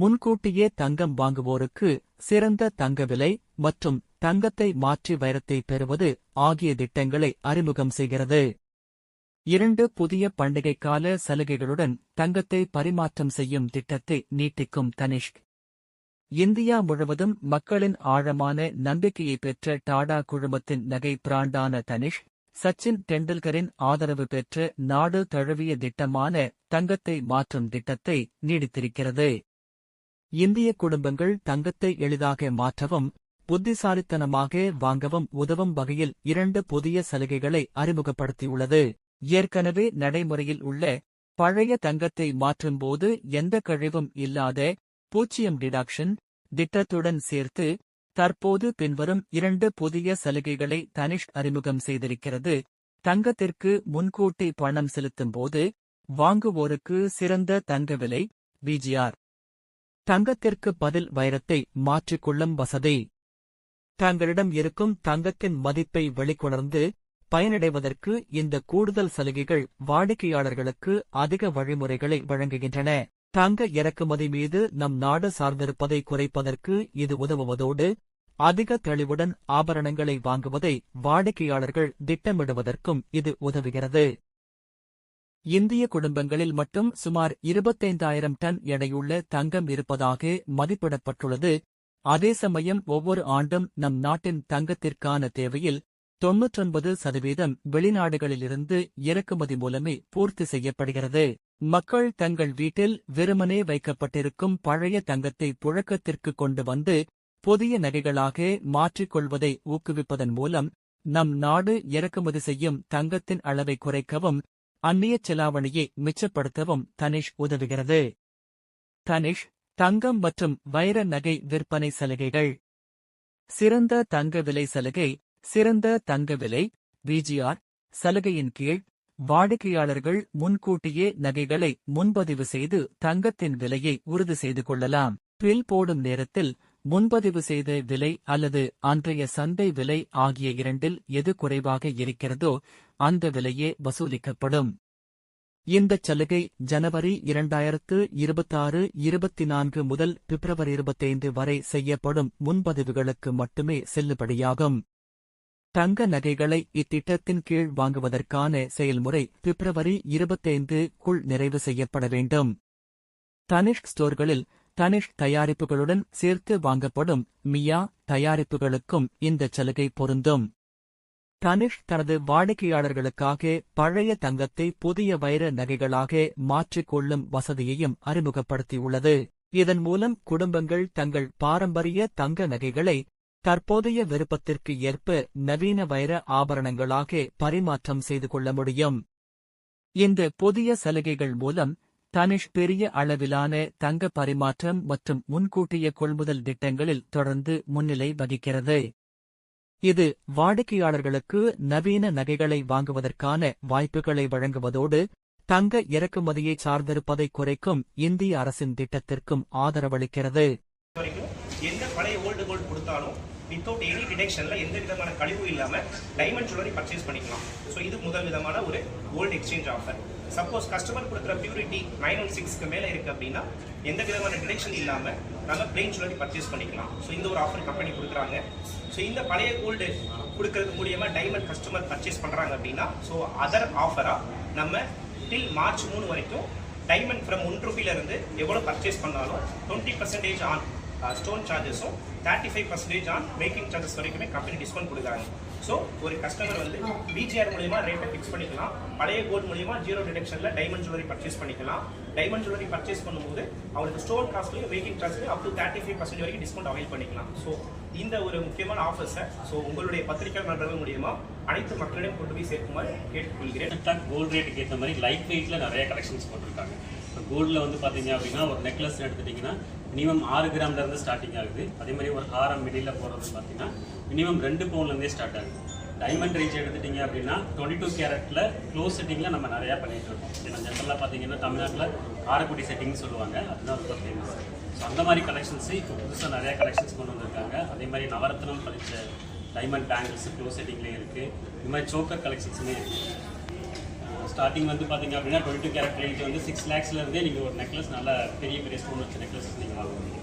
முன்கூட்டியே தங்கம் வாங்குவோருக்கு சிறந்த தங்க விலை மற்றும் தங்கத்தை மாற்றி வைரத்தை பெறுவது ஆகிய திட்டங்களை அறிமுகம் செய்கிறது. இரண்டு புதிய பண்டிகை கால சலுகைகளுடன் தங்கத்தை பரிமாற்றம் செய்யும் திட்டத்தை நீட்டிக்கும் தனிஷ்க். இந்தியா முழுவதும் மக்களின் ஆழமான நம்பிக்கையை பெற்ற டாடா குழுமத்தின் நகை பிராண்டான தனிஷ் சச்சின் டெண்டுல்கரின் ஆதரவு பெற்ற நாடு தழுவிய திட்டமான தங்கத்தை மாற்றும் திட்டத்தை நீடித்திருக்கிறது. இந்திய குடும்பங்கள் தங்கத்தை எளிதாக மாற்றவும் புத்திசாலித்தனமாக வாங்கவும் உதவும் வகையில் இரண்டு புதிய சலுகைகளை அறிமுகப்படுத்தியுள்ளது. ஏற்கனவே நடைமுறையில் உள்ள பழைய தங்கத்தை மாற்றும்போது எந்த கழிவும் இல்லாத பூச்சியம் டிடக்ஷன் திட்டத்துடன் சேர்த்து தற்போது பின்வரும் இரண்டு புதிய சலுகைகளை தனிஷ் அறிமுகம் செய்திருக்கிறது. தங்கத்திற்கு முன்கூட்டி பணம் செலுத்தும்போது வாங்குவோருக்கு சிறந்த தங்க விலை பிஜிஆர் தங்கத்திற்கு பதில் வைரத்தை மாற்றிக்கொள்ளும் வசதி. தங்களிடம் இருக்கும் தங்கத்தின் மதிப்பை வெளிக்கொணர்ந்து பயனடைவதற்கு இந்த கூடுதல் சலுகைகள் வாடிக்கையாளர்களுக்கு அதிக வழிமுறைகளை வழங்குகின்றன. தங்க இறக்குமதி மீது நம் நாடு சார்ந்திருப்பதை குறைப்பதற்கு இது உதவுவதோடு அதிக தெளிவுடன் ஆபரணங்களை வாங்குவதை வாடிக்கையாளர்கள் திட்டமிடுவதற்கும் இது உதவுகிறது. இந்திய குடும்பங்களில் மட்டும் சுமார் இருபத்தைந்தாயிரம் டன் எடையுள்ள தங்கம் இருப்பதாக மதிப்பிடப்பட்டுள்ளது. அதே சமயம் ஒவ்வொரு ஆண்டும் நம் நாட்டின் தங்கத்திற்கான தேவையில் தொன்னூற்றொன்பது சதவீதம் வெளிநாடுகளிலிருந்து இறக்குமதி மூலமே பூர்த்தி செய்யப்படுகிறது. மக்கள் தங்கள் வீட்டில் வெறுமனே வைக்கப்பட்டிருக்கும் பழைய தங்கத்தை புழக்கத்திற்கு கொண்டு வந்து புதிய நகைகளாக மாற்றிக்கொள்வதை ஊக்குவிப்பதன் மூலம் நம் நாடு இறக்குமதி செய்யும் தங்கத்தின் அளவை குறைக்கவும் அந்நிய செலாவணியை மிச்சப்படுத்தவும் தனிஷ் உதவுகிறது. தனிஷ் தங்கம் மற்றும் வைர நகை விற்பனை சலுகைகள். சிறந்த தங்க விலை சலுகை சிறந்த தங்க விலை விஜிஆர் சலுகையின் கீழ் வாடிக்கையாளர்கள் முன்கூட்டியே நகைகளை முன்பதிவு செய்து தங்கத்தின் விலையை உறுதி செய்து கொள்ளலாம். பில் போடும் நேரத்தில் முன்பதிவு செய்த விலை அல்லது அன்றைய சந்தை விலை ஆகிய இரண்டில் எது குறைவாக இருக்கிறதோ அந்த விலையே வசூலிக்கப்படும். இந்த சலுகை ஜனவரி இரண்டாயிரத்து இருபத்தாறு இருபத்தி நான்கு முதல் பிப்ரவரி இருபத்தைந்து வரை செய்யப்படும் முன்பதிவுகளுக்கு மட்டுமே செல்லுபடியாகும். தங்க நகைகளை இத்திட்டத்தின் கீழ் வாங்குவதற்கான செயல்முறை பிப்ரவரி இருபத்தைந்து குள் நிறைவு செய்யப்பட வேண்டும். தனிஷ்க் ஸ்டோர்களில் தனிஷ் தயாரிப்புகளுடன் சேர்த்து வாங்கப்படும் மியா தயாரிப்புகளுக்கும் இந்த சலுகை பொருந்தும். தனிஷ் தனது வாடிக்கையாளர்களுக்காக பழைய தங்கத்தை புதிய வைர நகைகளாக மாற்றிக் கொள்ளும் வசதியையும் அறிமுகப்படுத்தியுள்ளது. இதன் மூலம் குடும்பங்கள் தங்கள் பாரம்பரிய தங்க நகைகளை தற்போதைய விருப்பத்திற்கு ஏற்ப நவீன வைர ஆபரணங்களாக பரிமாற்றம் செய்து கொள்ள முடியும். இந்த புதிய சலுகைகள் மூலம் தனிஷ் பெரிய அளவிலான தங்க பரிமாற்றம் மற்றும் முன்கூட்டிய கொள்முதல் திட்டங்களில் தொடர்ந்து முன்னிலை வகிக்கிறது. இது வாடிக்கையாளர்களுக்கு நவீன நகைகளை வாங்குவதற்கான வாய்ப்புகளை வழங்குவதோடு தங்க இறக்குமதியை சார்ந்திருப்பதை குறைக்கும் இந்திய அரசின் திட்டத்திற்கும் ஆதரவளிக்கிறது. வரைக்கும் எந்த பழைய ஓல்டு கோல்டு கொடுத்தாலும் வித்தவுட் எனி டிடெக்ஷன்ல எந்த விதமான கழிவும் இல்லாம டைமண்ட் ஜுவல்லரி பர்ச்சேஸ் பண்ணிக்கலாம். ஸோ இது முதல் விதமான ஒரு gold exchange offer suppose customer கொடுக்குற பியூரிட்டி நைன் ஒன் சிக்ஸ்க்கு மேலே இருக்குது அப்படின்னா எந்த விதமான டிடெக்ஷன் இல்லாமல் நம்ம பிளெயின் ஜுவல்லரி பர்ச்சேஸ் பண்ணிக்கலாம். ஸோ இந்த ஒரு ஆஃபர் கம்பெனி கொடுக்குறாங்க. ஸோ இந்த பழைய கோல்டு கொடுக்கறது மூலியமா டைமண்ட் கஸ்டமர் பர்ச்சேஸ் பண்ணுறாங்க அப்படின்னா ஸோ அதர் ஆஃபராக நம்ம டில் மார்ச் மூணு வரைக்கும் டைமண்ட் ஃப்ரம் ஒன் ருபிலிருந்து எவ்வளோ பர்ச்சேஸ் பண்ணாலும் twenty percentage on stone சார்ஜஸும் thirty five percentage on making charges வரைக்குமே கம்பெனி டிஸ்கவுண்ட் கொடுக்குறாங்க. ஸோ ஒரு கஸ்டமர் வந்து பிஜிஆர் மூலியமா ரேட்டை ஃபிக்ஸ் பண்ணிக்கலாம். பழைய கோல்டு மூலியமா ஜீரோ டிடக்ஷனில் டைமண்ட் ஜுவல்லரி பர்ச்சேஸ் பண்ணிக்கலாம். டைமண்ட் ஜுவல்லரி பர்ச்சேஸ் பண்ணும்போது அவங்களுக்கு ஸ்டோன் காஸ்ட்லையும் making சார்ஜ்லையும் up to thirty five percent வரைக்கும் டிஸ்கவுண்ட் அவைல் பண்ணிக்கலாம். ஸோ இந்த ஒரு முக்கியமான ஆஃபர்ஸை ஸோ உங்களுடைய பத்திரிகை நண்பர்கள் மூலியமா அனைத்து மக்களிடம் கொண்டு போய் சேர்க்குமாறு கேட்டுக்கொள்கிறேன். கரெக்டாக கோல்டு ரேட்டுக்கு ஏற்ற மாதிரி லைட் வெயிட்டில் நிறைய கலெக்ஷன்ஸ் போட்டிருக்காங்க. இப்போ கோல்டில் வந்து பார்த்தீங்க அப்படின்னா ஒரு நெக்லஸ் எடுத்துட்டிங்கன்னா மினிமம் ஆறு கிராம்லேருந்து ஸ்டார்டிங் ஆகுது. அதே மாதிரி ஒரு ஹாரம் மிடில் போகிறது பார்த்தீங்கன்னா மினிமம் ரெண்டு பவுன்லேருந்தே ஸ்டார்ட் ஆகுது. டைமண்ட் ரேஞ்ச் எடுத்துட்டிங்க அப்படின்னா டுவெண்ட்டி டூ கேரட்டில் க்ளோஸ் செட்டிங்கில் நம்ம நிறையா பண்ணிகிட்டு இருக்கோம். ஏன்னா ஜென்ரலாக பார்த்தீங்கன்னா தமிழ்நாட்டில் காரக்குடி செட்டிங்னு சொல்லுவாங்க. அதுதான் ரொம்ப ஃபேமஸ் ஸோ அந்த மாதிரி கலெக்ஷன்ஸு இப்போ புதுசாக நிறையா கலெக்ஷன்ஸ் கொண்டு வந்திருக்காங்க. அதே மாதிரி நவரத்னம் பதிச்ச டைமண்ட் பேங்கிள்ஸ் க்ளோஸ் செட்டிங்லேயும் இருக்குது இது மாதிரி சோக்கர் கலெக்ஷன்ஸுமே இருக்குது ஸ்டார்டிங் வந்து பார்த்தீங்க அப்படின்னா டுவெண்ட்டி டூ கேரட் ரேஞ்ச் வந்து சிக்ஸ் லேக்ஸ்லேருந்தே நீங்கள் ஒரு நெக்லஸ் நல்ல பெரிய பெரிய ஸ்டோன் வச்ச நெக்லஸ் நீங்கள் வாங்க முடியும்